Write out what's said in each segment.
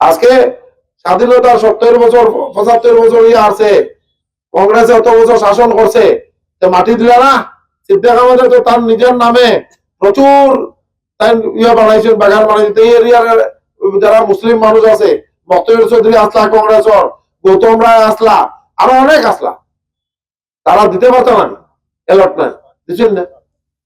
আজকে স্বাধীনতার সত্তর বছর, পঁচাত্তর বছর ইয়ে আছে। কংগ্রেস এত বছর শাসন করছে। মাটি দিলা না? সিদ্দিক আহমেদ তো তার নিজের নামে প্রচুর তাই ইয়ে বানাইছেন, বাগান বানাইছে এই এরিয়ার যারা মুসলিম মানুষ আছে মক্তবর চৌধুরী আসলা কংগ্রেসর, গৌতম রায় আসলা, আরও অনেক আসলা। তারা দিতে পারতো না। এলটমেন্ট দিচ্ছেন না?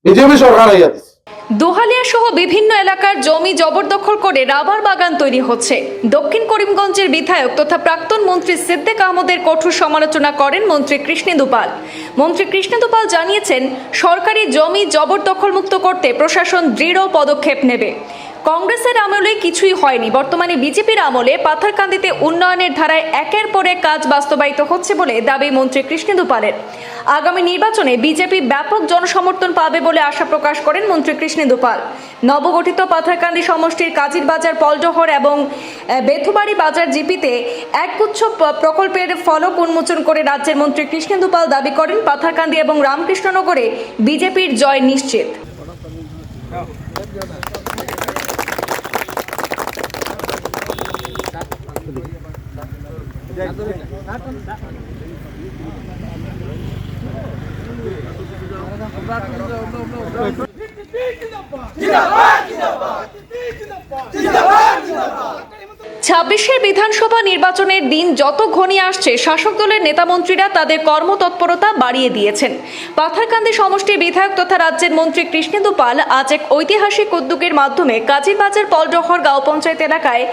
বিজেপি সরকার আইয়া দিচ্ছে দোহালিয়া সহ বিভিন্ন এলাকার জমি জবরদখল করে রাবার বাগান তৈরি হচ্ছে। দক্ষিণ করিমগঞ্জের বিধায়ক তথা প্রাক্তন মন্ত্রী সিদ্দিক আহমদের কঠোর সমালোচনা করেন মন্ত্রী কৃষ্ণেন্দু পাল মন্ত্রী কৃষ্ণেন্দু পাল জানিয়েছেন, সরকারি জমি জবরদখল মুক্ত করতে প্রশাসন দৃঢ় পদক্ষেপ নেবে। কংগ্রেসের আমলে কিছুই হয়নি। বর্তমানে বিজেপির আমলে পাথারকান্দিতে উন্নয়নের ধারায় একের পর কাজ বাস্তবায়িত হচ্ছে বলে দাবি মন্ত্রী কৃষ্ণেন্দু পালের আগামী নির্বাচনে বিজেপি ব্যাপক জনসমর্থন পাবে বলে আশা প্রকাশ করেন মন্ত্রী কৃষ্ণেন্দু পাল নবগঠিত পাথারকান্দি সমষ্টির কাজীর বাজার পলডহর এবং বেথুবাড়ি বাজার জিপিতে একগুচ্ছ প্রকল্পের ফলক উন্মোচন করে রাজ্যের মন্ত্রী কৃষ্ণেন্দু পাল দাবি করেন, পাথারকান্দি এবং রামকৃষ্ণনগরে বিজেপির জয় নিশ্চিত। ছাব্বিশের বিধানসভা নির্বাচনের দিন যত ঘনিয়ে আসছে, শাসক দলের নেতামন্ত্রীরা তাদের কর্মতৎপরতা বাড়িয়ে দিয়েছেন। পাথারকান্দি সমষ্টির বিধায়ক তথা রাজ্যের মন্ত্রী কৃষ্ণেন্দু পাল আজ এক ঐতিহাসিক উদ্যোগের মাধ্যমে কাজীবাজার পলডহর গাঁও পঞ্চায়েত এলাকায়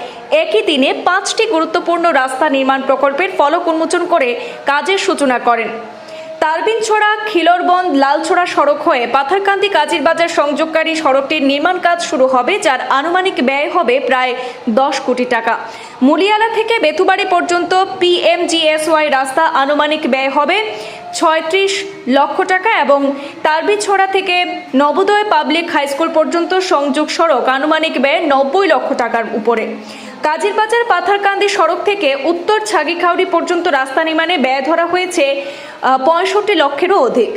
একই দিনে পাঁচটি গুরুত্বপূর্ণ রাস্তা নির্মাণ প্রকল্পের ফলক উন্মোচন করে কাজের সূচনা করেন। তারবিনছড়া খিলরবন্দ লালছড়া সড়ক হয়ে পাথারকান্দি কাজীর বাজার সংযোগকারী সড়কটির নির্মাণ কাজ শুরু হবে, যার আনুমানিক ব্যয় হবে প্রায় দশ কোটি টাকা। মুলিয়ালা থেকে বেতুবাড়ি পর্যন্ত পিএমজিএসওয়াই রাস্তা আনুমানিক ব্যয় হবে ছয়ত্রিশ লক্ষ টাকা এবং তারবিছড়া থেকে নবোদয় পাবলিক হাইস্কুল পর্যন্ত সংযোগ সড়ক আনুমানিক ব্যয় নব্বই লক্ষ টাকার উপরে। কাজীর বাজার পাথারকান্দি সড়ক থেকে উত্তর ছাগিখাউড়ি পর্যন্ত রাস্তা নির্মাণে ব্যয় ধরা হয়েছে পঁয়ষট্টি লক্ষেরও অধিক।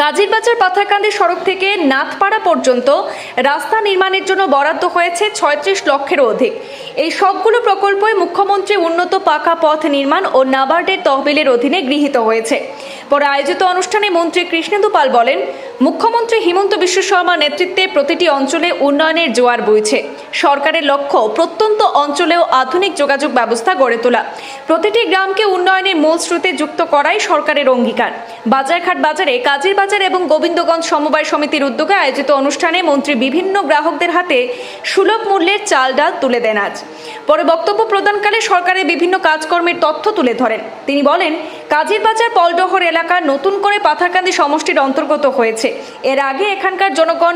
কাজিরবাজার পাথারকান্দি সড়ক থেকে নাথপাড়া পর্যন্ত রাস্তা নির্মাণের জন্য বরাদ্দ হয়েছে ছয়ত্রিশ লক্ষেরও অধিক। এই সবগুলো প্রকল্পই মুখ্যমন্ত্রী উন্নত পাকা পথ নির্মাণ ও নাবার্ডের তহবিলের অধীনে গৃহীত হয়েছে। পরে আয়োজিত অনুষ্ঠানে মন্ত্রী কৃষ্ণেন্দু পাল বলেন, মুখ্যমন্ত্রী হিমন্ত বিশ্ব শর্মার নেতৃত্বে প্রতিটি অঞ্চলে উন্নয়নের জোয়ার বইছে। সরকারের লক্ষ্য, প্রত্যন্ত অঞ্চলেও আধুনিক যোগাযোগ ব্যবস্থা গড়ে তোলা। প্রতিটি গ্রামকে উন্নয়নের মূল স্রোতে যুক্ত করাই সরকারের অঙ্গীকার। বাজারঘাট বাজারে কাজের বাজার এবং গোবিন্দগঞ্জ সমবায় সমিতির উদ্যোগে আয়োজিত অনুষ্ঠানে মন্ত্রী বিভিন্ন গ্রাহকদের হাতে সুলভ মূল্যের চাল ডাল তুলে দেন আজ। পরে বক্তব্য প্রদানকালে সরকারের বিভিন্ন কাজকর্মের তথ্য তুলে ধরেন। তিনি বলেন, কাজের বাজার পলডহর এলাকা নতুন করে পাথারকান্দি সমষ্টির অন্তর্গত হয়েছে। এর আগে এখানকার জনগণ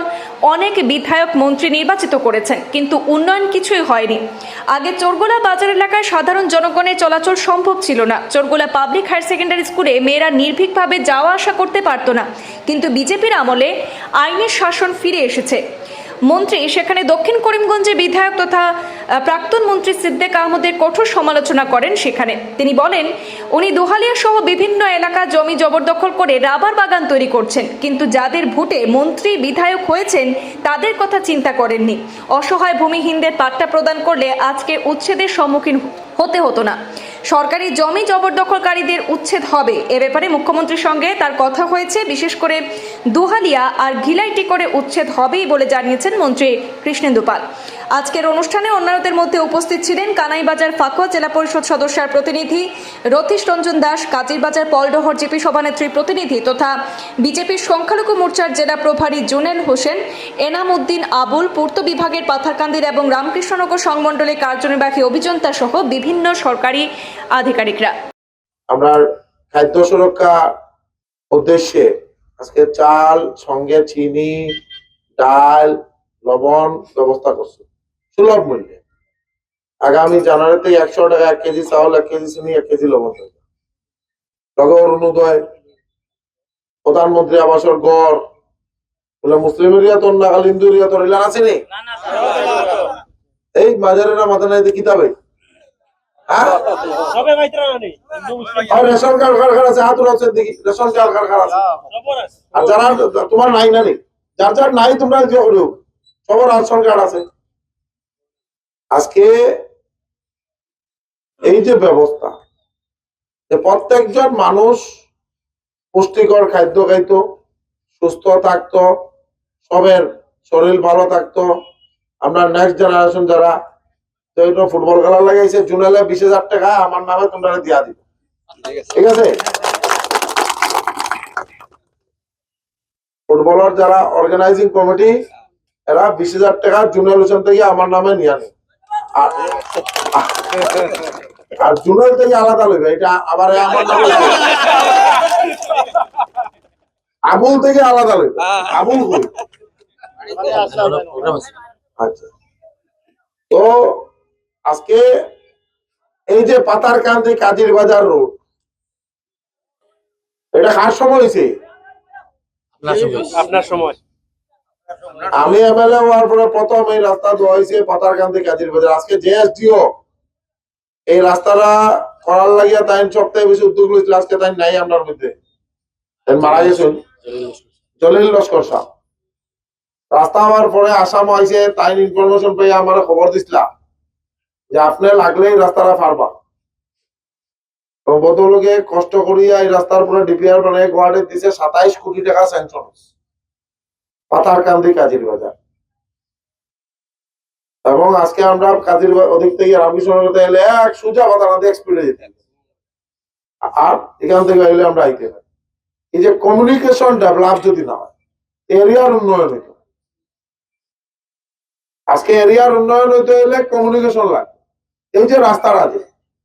অনেক বিধায়ক মন্ত্রী নির্বাচিত করেছেন, কিন্তু উন্নয়ন কিছুই হয়নি। আগে চোরগোলা বাজার এলাকায় সাধারণ জনগণের চলাচল সম্ভব ছিল না। চোরগোলা পাবলিক হায়ার সেকেন্ডারি স্কুলে মেয়েরা নির্ভীকভাবে যাওয়া আসা করতে পারতো না। কিন্তু বিজেপির আমলে আইনের শাসন ফিরে এসেছে। মন্ত্রী, সেখানে দক্ষিণ করিমগঞ্জে বিধায়ক তথা প্রাক্তন মন্ত্রী সিদ্দেক আহমদের কঠোর সমালোচনা করেন সেখানে। তিনি বলেন, উনি দোহালিয়া সহ বিভিন্ন এলাকা জমি জবরদখল করে রাবার বাগান তৈরি করছেন। কিন্তু যাদের ভোটে মন্ত্রী, বিধায়ক হয়েছেন, তাদের কথা চিন্তা করেননি। অসহায় ভূমিহীনদের পাট্টা প্রদান করলে আজকে উচ্ছেদের সম্মুখীন হতে হতো না। সরকারি জমি জবরদখলকারীদের উচ্ছেদ হবে। এ ব্যাপারে মুখ্যমন্ত্রীর সঙ্গে তার কথা হয়েছে। বিশেষ করে দুহালিয়া আর ঘিলাইটি করে উচ্ছেদ হবেই বলে জানিয়েছেন মন্ত্রী কৃষ্ণেন্দু পাল। আজকের অনুষ্ঠানে অন্যান্যদের মধ্যে উপস্থিত ছিলেন কানাইবাজার ফাকুয়া জেলা পরিষদ সদস্যার প্রতিনিধি রথীশ রঞ্জন দাস, কাজীরবাজার পলডহর জিপি সভানেত্রীর প্রতিনিধি তথা বিজেপির সংখ্যালঘু মোর্চার জেলা প্রভারী জুনেল হোসেন, এনাম উদ্দিন আবুল, পূর্ত বিভাগের পাথারকান্দির এবং রামকৃষ্ণনগর সংমণ্ডলের কার্যনির্বাহী অভিযন্তা সহ বিভিন্ন সরকারি আধিকারিকরা। আমরা খাদ্য সুরক্ষা উদ্দেশ্যে আজকে চাল সঙ্গে চিনি ডাল লবণ ব্যবস্থা করছি সুলভ মূল্যে। আগামী জানুয়ারিতে একশো টাকা এক কেজি চাউল এক কেজি চিনি এক কেজি লবণ থাকবে লগে অরুণোদয় প্রধানমন্ত্রী আবাসর গড় বলে মুসলিম এরিয়া তোর না হিন্দু এরিয়া তোর এলান আছে নি এই বাজারের মাথা নাই দেখি রেশন কার্ড কারখানা আছে হাত উড়াচ্ছেন দেখি রেশন কার্ড কারখানা আছে। আর যারা তোমার নাই না নেই যার যার নাই তোমরা যে হলেও সবার রেশন কার্ড আছে। আজকে এই যে ব্যবস্থা যে প্রত্যেকজন মানুষ পুষ্টিকর খাদ্য খাইতো সুস্থ থাকতো সবের শরীর ভালো থাকতো আমরা নেক্সট জেনারেশন যারা তো এটা ফুটবল খেলা লাগাইছে জুনেলে বিশ হাজার টাকা আমার নামে তোমরা দিয়া দিব। ঠিক আছে। ফুটবলার যারা অর্গানাইজিং কমিটি এরা বিশ হাজার টাকা জুনাল হোসেন থেকে আমার নামে নিয়ে আনে। আর আর জুনেল থেকে আলাদা লইবে এটা আবার আমার নামে আবুল থেকে আলাদা লইবে আবুল কই? আচ্ছা। তো আজকে এই যে পাতার কান্দি কাজীর বাজার রোড এটা কার সময় হয়েছে? আপনার সময়। আমি এমএলএ হওয়ার পরে প্রথম এই রাস্তা দেওয়া হয়েছে পাতার কান্দি কাজীর বাজার। আজকে এই রাস্তাটা করার লাগিয়া তাই সপ্তাহে বেশি উদ্যোগ লইছিল আজকে তাই নাই আপনার মধ্যে। মারা গেছেন। জলিল লস্কর সাহ রাস্তা হওয়ার পরে আসাম আইছে তাই ইনফরমেশন পেয়ে আমার খবর দিছিলা। যে আপনি লাগলেই রাস্তাটা পারবা তো বদলকে কষ্ট করিয়া এই রাস্তার উপরে ডিপিআর বানিয়ে গুয়াহাটি দিছে সাতাইশ কোটি টাকা স্যাংশন পাতার কান্দি কাজীর বাজার এবং আজকে আমরা কাজীর ওদিক থেকে রামকৃষ্ণ এলে এক সোজা পাতার কান্দি এক্সপিডে যেতে আর এখান থেকে এলে আমরা আইতে পারি। এই যে কমিউনিকেশন ডেভেলপ যদি না হয় এরিয়ার উন্নয়ন হইতো আজকে এরিয়ার উন্নয়ন হইতে হলে কমিউনিকেশন লাগবে। এই যে রাস্তার আছে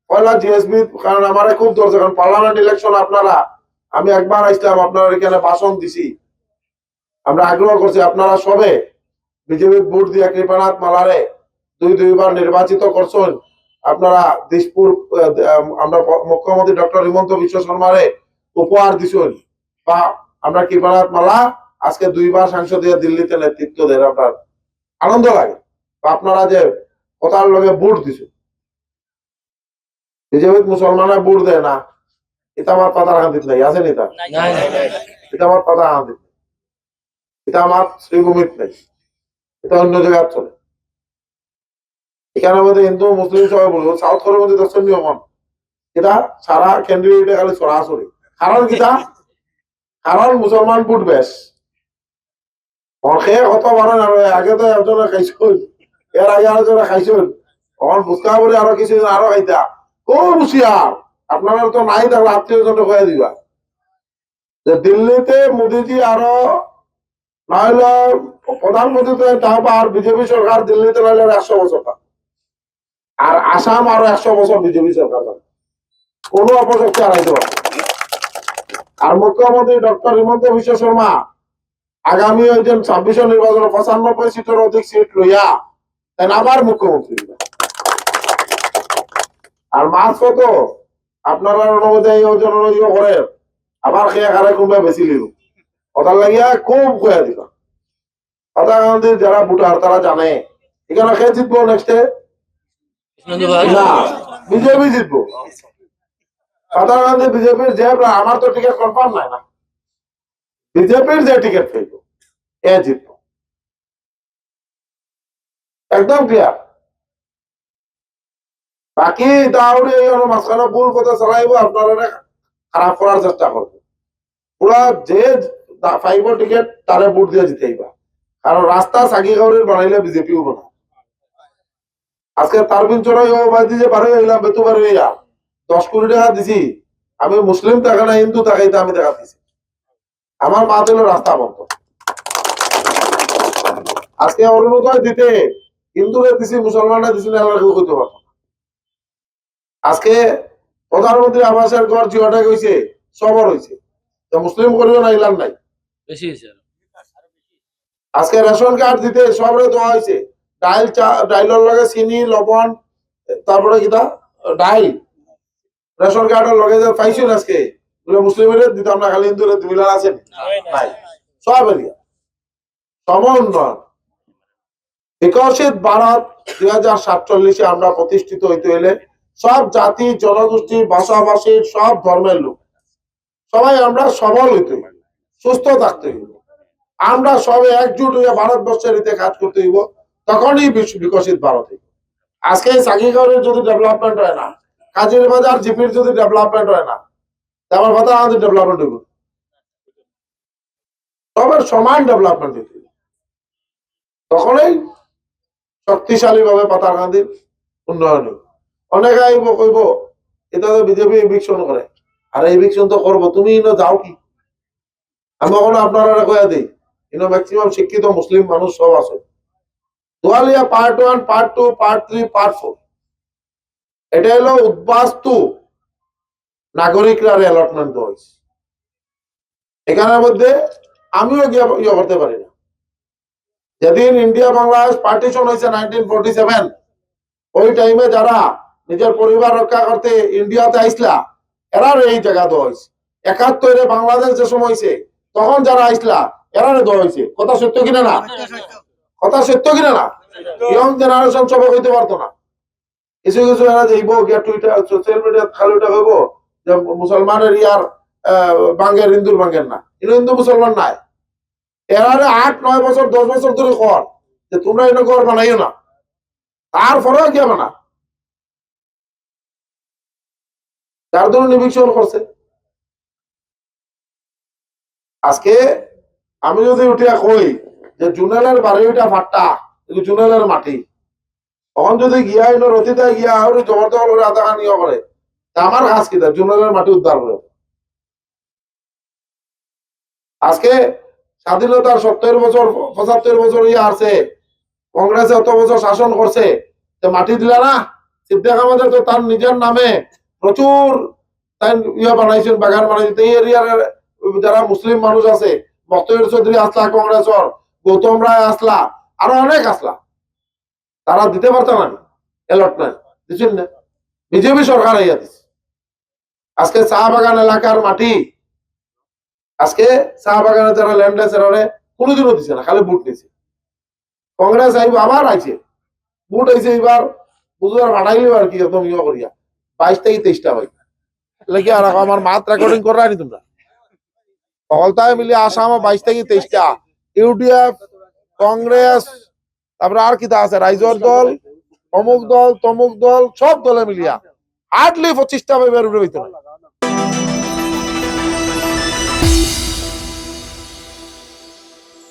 পয়লা জিএসবি কারণ আমার খুব দরকার কারণ পার্লামেন্ট ইলেকশন আপনারা আমি একবার আসলাম আপনারা এখানে ভাষণ দিছি। আমরা আগ্রহ করছি আপনারা সবে বিজেপি ভোট দিয়ে কৃপানাথ মালারে দুই দুইবার নির্বাচিত করছেন। আপনারা আহ, আমরা মুখ্যমন্ত্রী ডক্টর হিমন্ত বিশ্ব শর্মারে উপহার দিছেন। বা আমরা কৃপানাথ মালা আজকে দুইবার সাংসদীয় দিল্লিতে নেতৃত্ব দেন আপনার আনন্দ লাগে। বা আপনারা যে কথার লগে ভোট দিছে বিজেপিত মুসলমানে ভোট দেয় না। এটা আমার পাতার হান্দিত নাই আছে নি এটা? আমার পাতা হান্দিত নাই। এটা আমার শ্রীভূমিত নেই। এটা অন্য জায়গায় চলে। এখানে মধ্যে হিন্দু মুসলিম সবাই বলব সাউথ কোরিয়ার মধ্যে দর্শনীয় মন এটা সারা ক্যান্ডিডেট খালি সরাসরি। কারণ কিটা কারণ মুসলমান ভোট বেশ। কত বারে না আগে তো একজনে খাইছিল। এর আগে আরেকজনে খাইছিল। আমার বুঝকা বলে আরও কিছু আরও খাইতা। খুব হুশিয়ার আপনারা তো নাই তাহলে আত্মীয় জনে কয়ে দিবা যে দিল্লিতে মোদিজি আরও নাহলে প্রধানমন্ত্রী তো থাকবা আর বিজেপি সরকার দিল্লিতে নাহলে একশো বছর আর আসাম আরও একশো বছর বিজেপি সরকার। কোনো অপশক্তি হারাইতে পারবে। আর মুখ্যমন্ত্রী ডক্টর হিমন্ত বিশ্ব শর্মা আগামী ওই যে ছাব্বিশ নির্বাচনে পঁচানব্বই সিটের অধিক সিট লইয়া আবার মুখ্যমন্ত্রী। আর মাছ কত? আপনারা এই ওজন ইয়ে করে আবার খেয়ে খারে কোনবা বেশি লিব ওটার লাগিয়া খুব কয়া দিবা। কথা গান্ধীর যারা ভোটার তারা জানে। এখানে খেয়ে জিতবো নেক্সটে বিজেপি জিতবো। কথা গান্ধী বিজেপির যে আমার তো টিকিট কনফার্ম নাই না। বিজেপির যে টিকিট পেইব, এ জিতবো। একদম ক্লিয়ার বাকি হলো মাঝখানে ভুল কথা চালাইবো, আপনারা খারাপ করার চেষ্টা করব। পুরা যে পাইব টিকিট তারে ভোট দিয়ে জিতেইবা কারণ রাস্তা সাকি গাউরের বানাইলে বিজেপিও বানা আজকে তারবিন চড়াই যে বারে হইলাম বেতু বারে হইয়া দশ কোটি টাকা দিছি। আমি মুসলিম টাকা না হিন্দু টাকাইতে আমি টাকা দিছি। আমার মা দিল রাস্তা বন্ধ। আজকে অরুণোদয় দিতে। হিন্দুরা দিছি, মুসলমানরা দিছি না আমরা কেউ করতে। আজকে প্রধানমন্ত্রী আবাসের ঘর জিওটা হয়েছে সবর হয়েছে। তো মুসলিম করিও না ইলাম নাই। বেশি আজকে রেশন কার্ড দিতে সবরে দেওয়া হয়েছে। ডাইল চা ডাইলের লগে চিনি লবণ তারপরে কিটা ডাইল। রেশন কার্ডের লগে যে পাইছো আজকে বলে মুসলিমের দিতাম না খালি হিন্দুরে মিলার আছে? নাই সব এরিয়া। সম উন্নয়ন বিকশিত ভারত দুই হাজার সাতচল্লিশে আমরা প্রতিষ্ঠিত হইতে হইলে সব জাতি, জনগোষ্ঠী ভাষাভাষীর সব ধর্মের লোক। সবাই আমরা সবল হইতে সুস্থ থাকতে হইব। আমরা সবে একজুট হয়ে ভারতবর্ষের হিতে কাজ করতে হইব, তখনই বিকশিত ভারত হইব। আজকে সাকিগড়ের যদি ডেভেলপমেন্ট হয় না কাজের বাজার জিপির যদি ডেভেলপমেন্ট হয় না, তা আমার কথা আমাদের ডেভেলপমেন্ট হইব। সবার সমান ডেভেলপমেন্ট হইতে। তখনই শক্তিশালী ভাবে পাতার গান্ধীর উন্নয়ন হইব। অনেকে আইব কইব, এটা বিজেপি ইভিকশন করে আর ইভিকশন তো করব তুমি ইনো যাও কি? আমি কখনো আপনারা কয়া দিই ইনো ম্যাক্সিমাম শিক্ষিত মুসলিম মানুষ সব আছে। Doyalia part one part two part three part four এটা হলো উদ্বাস্তু নাগরিকরা অ্যালটমেন্ট হয়েছে এখানের মধ্যে আমিও ইয়ে করতে পারি না? যেদিন ইন্ডিয়া বাংলাদেশ পার্টিশন হয়েছে নাইনটিন ফোর্টি সেভেন ওই টাইমে যারা নিজের পরিবার রক্ষা করতে ইন্ডিয়াতে আইসলা, এরার এই জায়গা দেওয়া একাত্তরে বাংলাদেশ যে সময় হয়েছে তখন যারা আইসলা, এরারে দেওয়া হয়েছে কথা সত্য কিনা না? কথা সত্য কিনা না? ইয়ং জেনারেশন সব হইতে পারতো না। কিছু কিছু এরা যাইব গিয়া টুইটার সোশ্যাল মিডিয়া খালি ওটা হইব যে মুসলমানের ইয়ার বাঙ্গের, হিন্দুর বাঙ্গের না। কিন্তু হিন্দু মুসলমান নাই। এরারে আট, নয় বছর, দশ বছর ধরে কর যে তোমরা এনে ঘর বানাইও না। তারপরেও গিয়া বানা যার জন্য নিবীক্ষণ করছে। আজকে আমি যদি উঠিয়া কই যে জুনেলের বাড়িটা ফাট্টা জুনেলের মাটি। তখন যদি গিয়া এনে রতিতে গিয়া আহরি জবরদখল করে আধা নিয়ে করে, তা আমার কাজ কি তা? জুনেলের মাটি উদ্ধার করে আজকে স্বাধীনতার সত্তর বছর, পঁচাত্তর বছর ইয়ে আছে কংগ্রেস এত বছর শাসন করছে মাটি দিলা না? সিদ্দিক আমাদের তো তার নিজের নামে প্রচুর তাই ইয়ে বানাইছেন, বাগান বানাইছেন। এই এরিয়ার যারা মুসলিম মানুষ আছে বক্তব্য চৌধুরী আসলা, কংগ্রেসর, গৌতম রায় আসলা, আরও অনেক আসলা। তারা দিতে পারতো না এলটমেন্ট দিচ্ছেন না। বিজেপি সরকার ইয়া দিচ্ছে আজকে চা বাগান এলাকার মাটি, আজকে চা বাগানে যারা ল্যান্ড আছে কোনোদিনও দিছে না, খালি বুট নিছে কংগ্রেস আইব, আবার আইছে। বুট আইছে এবার বুঝবার ভাড়াইলেও আর কি, একদম ইয়ে করিয়া। বাইশ থেকে তেইশটা হয়? লেগে আর আমার মাত রেকর্ডিং করা নি তোমরা? সকলতায় মিলে আসাম বাইশ থেকে তেইশটা? ইউডিএফ, কংগ্রেস, তারপরে আর কিতা আছে? রাইজর দল, অমুক দল, তমুক দল, সব দলে মিলিয়া। হার্ডলি পঁচিশটা বের হইতে না